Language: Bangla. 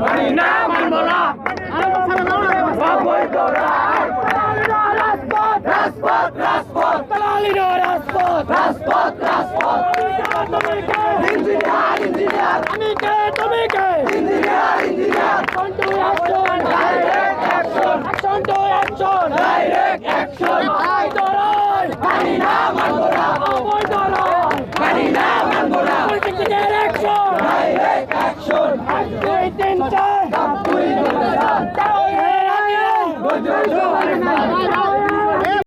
মানি না মানব না। অবৈধ রাজ রাজপথ রাজপথ। রাজপথ দালালির রাজপথ। রাজপথ রাজপথ। Engineer engineer. আমি কে তুমি কে? Engineer engineer. কন্টু action direct action action to action direct action অবৈধ রাজ মানি না মানব না অবৈধ রাজ মানি না মানব না পলিটিক্যাল অ্যাকশন ডাইরেক্ট অ্যাকশন দুই তিন চার দুই তিন চার